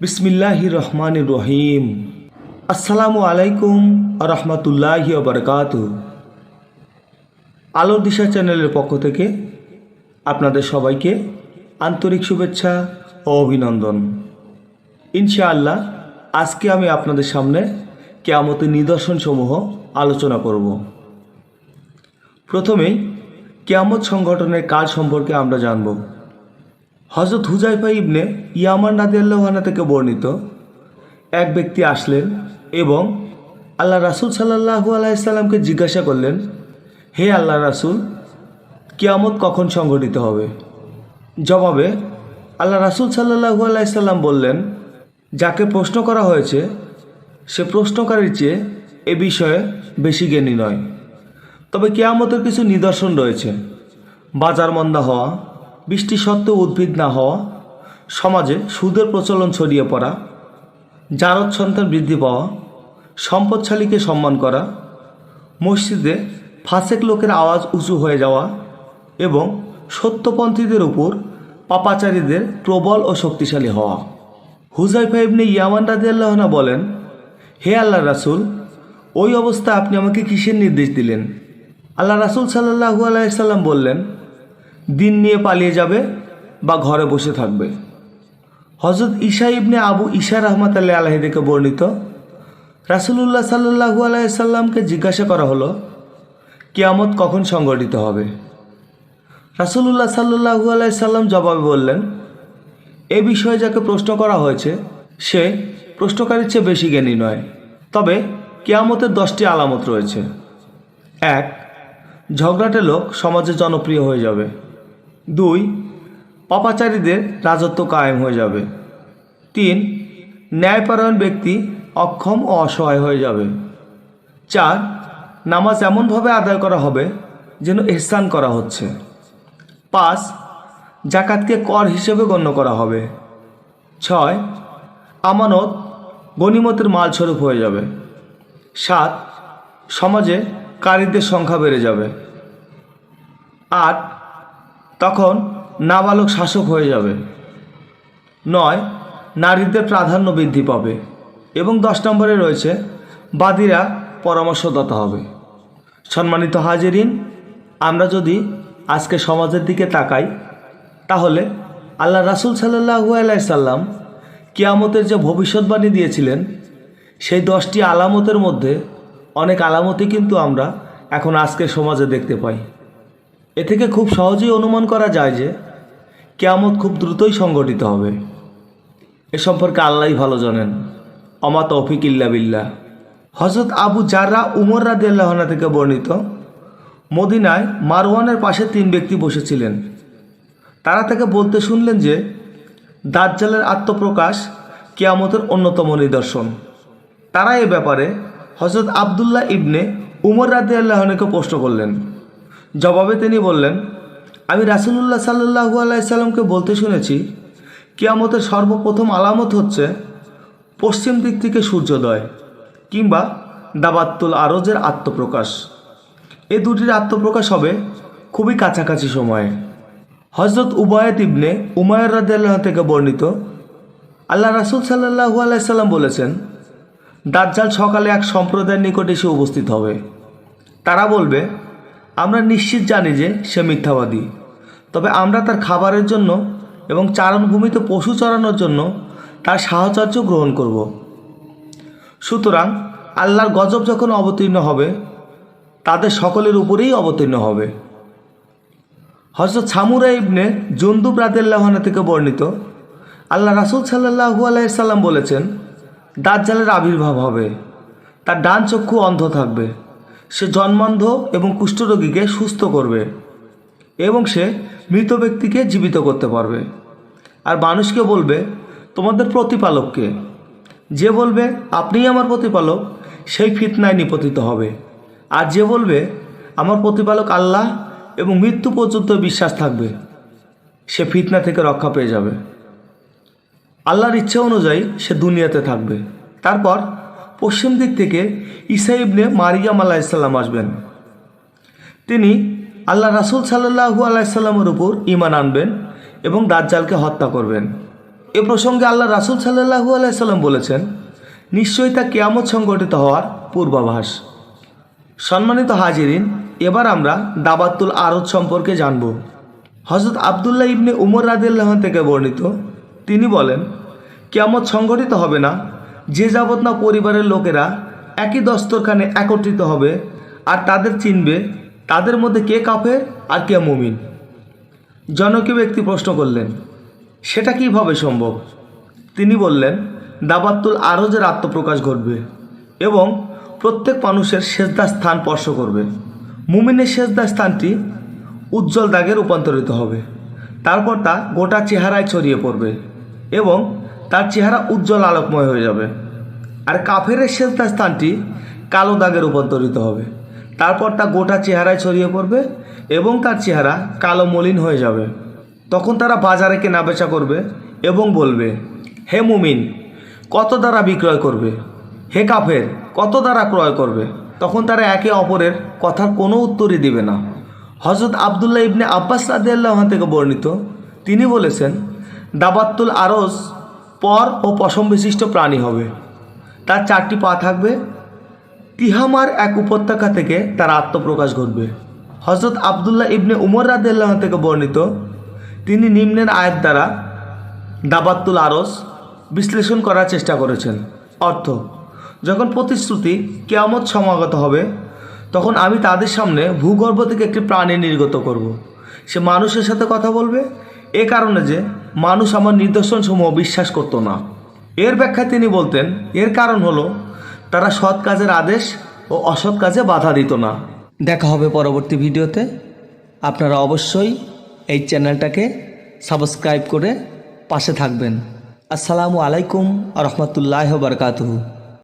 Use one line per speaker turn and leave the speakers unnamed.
বিসমিল্লাহি রহমান রহিম আসসালামু আলাইকুম রহমতুল্লাহি বরকাত আলোর দিশা চ্যানেলের পক্ষ থেকে আপনাদের সবাইকে আন্তরিক শুভেচ্ছা ও অভিনন্দন। ইনশাআল্লাহ, আজকে আমি আপনাদের সামনে কেয়ামতের নিদর্শনসমূহ আলোচনা করব। প্রথমেই, কেয়ামত সংগঠনের কাজ সম্পর্কে আমরা জানব। হজরত হুজাইফা ইবনে ইয়ামান রাদিয়াল্লাহানা থেকে বর্ণিত এক ব্যক্তি আসলেন এবং আল্লাহ রাসুল সাল্লাহু আলাইসাল্লামকে জিজ্ঞাসা করলেন, হে আল্লাহ রাসুল, কিয়ামত কখন সংঘটিত হবে? জবাবে আল্লাহ রাসুল সাল্লাহু আলাইসাল্লাম বললেন, যাকে প্রশ্ন করা হয়েছে, সে প্রশ্নকারীর চেয়ে এ বিষয়ে বেশি জ্ঞানী নয়। তবে কেয়ামতের কিছু নিদর্শন রয়েছে। বাজার মন্দা হওয়া বৃষ্টি সত্ত্বেও উদ্ভিদ না হওয়া, সমাজে সুদের প্রচলন ছড়িয়ে পড়া, জারদ সন্তান বৃদ্ধি পাওয়া, সম্পদশালীকে সম্মান করা, মসজিদে ফাঁসেক লোকের আওয়াজ উঁচু হয়ে যাওয়া এবং সত্যপন্থীদের উপর পাপাচারীদের প্রবল ও শক্তিশালী হওয়া। হুজাইফা ইবনে ইয়ামান রাদিয়াল্লাহনা বলেন, হে আল্লাহ রাসুল, ওই অবস্থা আপনি আমাকে কিসের নির্দেশ দিলেন? আল্লাহ রাসুল সাল্লাহু আলাইসাল্লাম বললেন দিন নিয়ে পালিয়ে যাবে বা ঘরে বসে থাকবে। হজরত ঈশা ইবনে আবু ঈশা রহমত আল্লাহ আলাহি থেকে বর্ণিত, রাসুলুল্লাহ সাল্লাহু আলাইসাল্লামকে জিজ্ঞাসা করা হলো, কিয়ামত কখন সংগঠিত হবে? রাসুলুল্লাহ সাল্লাহু আলাইসাল্লাম জবাবে বললেন, এ বিষয়ে যাকে প্রশ্ন করা হয়েছে, সে প্রশ্নকারীর চেয়ে বেশি জ্ঞানী নয়। তবে কেয়ামতের দশটি আলামত রয়েছে। এক, ঝগড়াটে লোক সমাজে জনপ্রিয় হয়ে যাবে। দুই, পাপাচারীদের রাজত্ব কায়েম হয়ে যাবে। তিন, ন্যায়পরায়ণ ব্যক্তি অক্ষম ও অসহায় হয়ে যাবে। চার, নামাজ এমনভাবে আদায় করা হবে যেন এহসান করা হচ্ছে। পাঁচ জাকাতকে কর হিসেবে গণ্য করা হবে। ছয়, আমানত গণিমতের মাল স্বরূপ হয়ে যাবে। সাত, সমাজে কারীদের সংখ্যা বেড়ে যাবে। আট তখন নাবালক শাসক হয়ে যাবে। নয়, নারীদের প্রাধান্য বৃদ্ধি পাবে এবং দশ নম্বরে রয়েছে, বাদীরা পরামর্শদাতা হবে। সম্মানিত হাজিরিন, আমরা যদি আজকে সমাজের দিকে তাকাই, তাহলে আল্লাহ রাসুল সাল্লাহু আলাইসাল্লাম কিয়ামতের যে ভবিষ্যৎবাণী দিয়েছিলেন, সেই দশটি আলামতের মধ্যে অনেক আলামতই কিন্তু আমরা এখন আজকের সমাজে দেখতে পাই। এ থেকে খুব সহজেই অনুমান করা যায় যে কেয়ামত খুব দ্রুতই সংগঠিত হবে। এ সম্পর্কে আল্লাহ ভালো জানেন। অমা তৌফিক ইল্লা বিল্লাহ। হজরত আবু জাররা উমর রাদিয়াল্লাহনা থেকে বর্ণিত, মদিনায় মারওয়ানের পাশে তিন ব্যক্তি বসেছিলেন। তারা তাকে বলতে শুনলেন যে দাজ্জালের আত্মপ্রকাশ কেয়ামতের অন্যতম নিদর্শন। তারা এ ব্যাপারে হজরত আবদুল্লাহ ইবনে উমর রাদে আল্লাহনকে প্রশ্ন করলেন। জবাবে তিনি বললেন, আমি রাসুলুল্লাহ সাল্লু আলাইসাল্লামকে বলতে শুনেছি, কিয়ামতের সর্বপ্রথম আলামত হচ্ছে পশ্চিম দিক থেকে সূর্যোদয় কিংবা দাবাত্তুল আরজের আত্মপ্রকাশ। এ দুটির আত্মপ্রকাশ হবে খুবই কাছাকাছি সময়ে। হজরত উবায়ত ইবনে উমায়ের রাদিয়াল্লাহ থেকে বর্ণিত, আল্লাহ রাসুল সাল্লাহু আলাইসাল্লাম বলেছেন, দাজ্জাল সকালে এক সম্প্রদায়ের নিকট এসে উপস্থিত হবে। তারা বলবে আমরা নিশ্চিত জানি যে সে মিথ্যাবাদী। তবে আমরা তার খাবারের জন্য এবং চারণভূমিতে পশু চড়ানোর জন্য তার সাহচর্য গ্রহণ করব। সুতরাং আল্লাহর গজব যখন অবতীর্ণ হবে, তাদের সকলের উপরেই অবতীর্ণ হবে। হজরত ছামুরা ইবনে জন্দুব রাদেল্লাহনা থেকে বর্ণিত, আল্লাহ রাসুল সাল্লাহু আলাইসাল্লাম বলেছেন, দাজ্জালের আবির্ভাব হবে। তার ডান চক্ষু অন্ধ থাকবে। সে জন্মান্ধ এবং কুষ্ঠরোগীকে সুস্থ করবে এবং সে মৃত ব্যক্তিকে জীবিত করতে পারবে। আর মানুষকে বলবে, তোমাদের প্রতিপালককে। যে বলবে, আপনিই আমার প্রতিপালক, সেই ফিতনায় নিপতিত হবে। আর যে বলবে, আমার প্রতিপালক আল্লাহ এবং মৃত্যু পর্যন্ত বিশ্বাস থাকবে, সে ফিতনা থেকে রক্ষা পেয়ে যাবে। আল্লাহর ইচ্ছা অনুযায়ী সে দুনিয়াতে থাকবে। তারপর পশ্চিম দিক থেকে ইসা ইবনে মারিয়াম আল্লাহ ইসলাম আসবেন। তিনি আল্লাহ রাসুল সাল্লাহু আলাইসাল্লামের উপর ইমান আনবেন এবং দাজ্জালকে হত্যা করবেন। এ প্রসঙ্গে আল্লাহ রাসুল সাল্লাহু আলাইসাল্লাম বলেছেন, নিশ্চয়ই তা কেয়ামত সংগঠিত হওয়ার পূর্বাভাস। সম্মানিত হাজিরিন, এবার আমরা দাবাতুল আরত সম্পর্কে জানব। হজরত আবদুল্লাহ ইবনে উমর রাদিল্লাহ থেকে বর্ণিত, তিনি বলেন, কেয়ামত সংগঠিত হবে না যে যাবৎ না পরিবারের লোকেরা একই দস্তরখানে একত্রিত হবে আর তাদের চিনবে তাদের মধ্যে কে কাফের আর কে মুমিন। জনকীয় ব্যক্তি প্রশ্ন করলেন, সেটা কীভাবে সম্ভব? তিনি বললেন দাবাতুল আরজের আত্মপ্রকাশ ঘটবে এবং প্রত্যেক মানুষের সেজদা স্থান স্পর্শ করবে। মুমিনের সেজদা স্থানটি উজ্জ্বল দাগে রূপান্তরিত হবে। তারপর তা গোটা চেহারায় ছড়িয়ে পড়বে এবং চেহারা উজ্জ্বল আলোকময় হয়ে যাবে। আর কাফেরের সেজদা স্থানটি কালো দাগে রূপান্তরিত হবে। তারপর তা গোটা চেহারায় ছড়িয়ে পড়বে এবং তার চেহারা কালো মলিন হয়ে যাবে। তখন তারা বাজারে কেনা বেচা করবে এবং বলবে, হে মুমিন, কত দ্বারা বিক্রয় করবে? হে কাফের, কত দ্বারা ক্রয় করবে? তখন তারা একে অপরের কথার কোনো উত্তরই দিবে না। হজরত আবদুল্লাহ ইবনে আব্বাস রাদিয়াল্লাহ থেকে বর্ণিত, তিনি বলেছেন, দাবাত্তুল আরস পর ও পশম বিশিষ্ট প্রাণী হবে। তার চারটি পা থাকবে। তিহামার এক উপত্যকা থেকে তার আত্মপ্রকাশ ঘটবে। হজরত আবদুল্লাহ ইবনে উমর রাদিয়াল্লাহ থেকে বর্ণিত, তিনি নিম্নের আয়াত দ্বারা দাবাত্তুল আরস বিশ্লেষণ করার চেষ্টা করেছেন। অর্থ, যখন প্রতিশ্রুতি কেয়ামত সমাগত হবে, তখন আমি তাদের সামনে ভূগর্ভ থেকে একটি প্রাণী নির্গত করব। সে মানুষের সাথে কথা বলবে, এ কারণে যে মানুষ আমার নিদর্শনসমূহ বিশ্বাস করত না। এর ব্যাখ্যা তিনি বলতেন, এর কারণ হলো, তারা সৎ কাজের আদেশ ও অসৎ কাজে বাধা দিত না। দেখা হবে পরবর্তী ভিডিওতে। আপনারা অবশ্যই এই চ্যানেলটাকে সাবস্ক্রাইব করে পাশে থাকবেন। আসসালামু আলাইকুম আ রহমতুল্লাহ বারকাতুহু।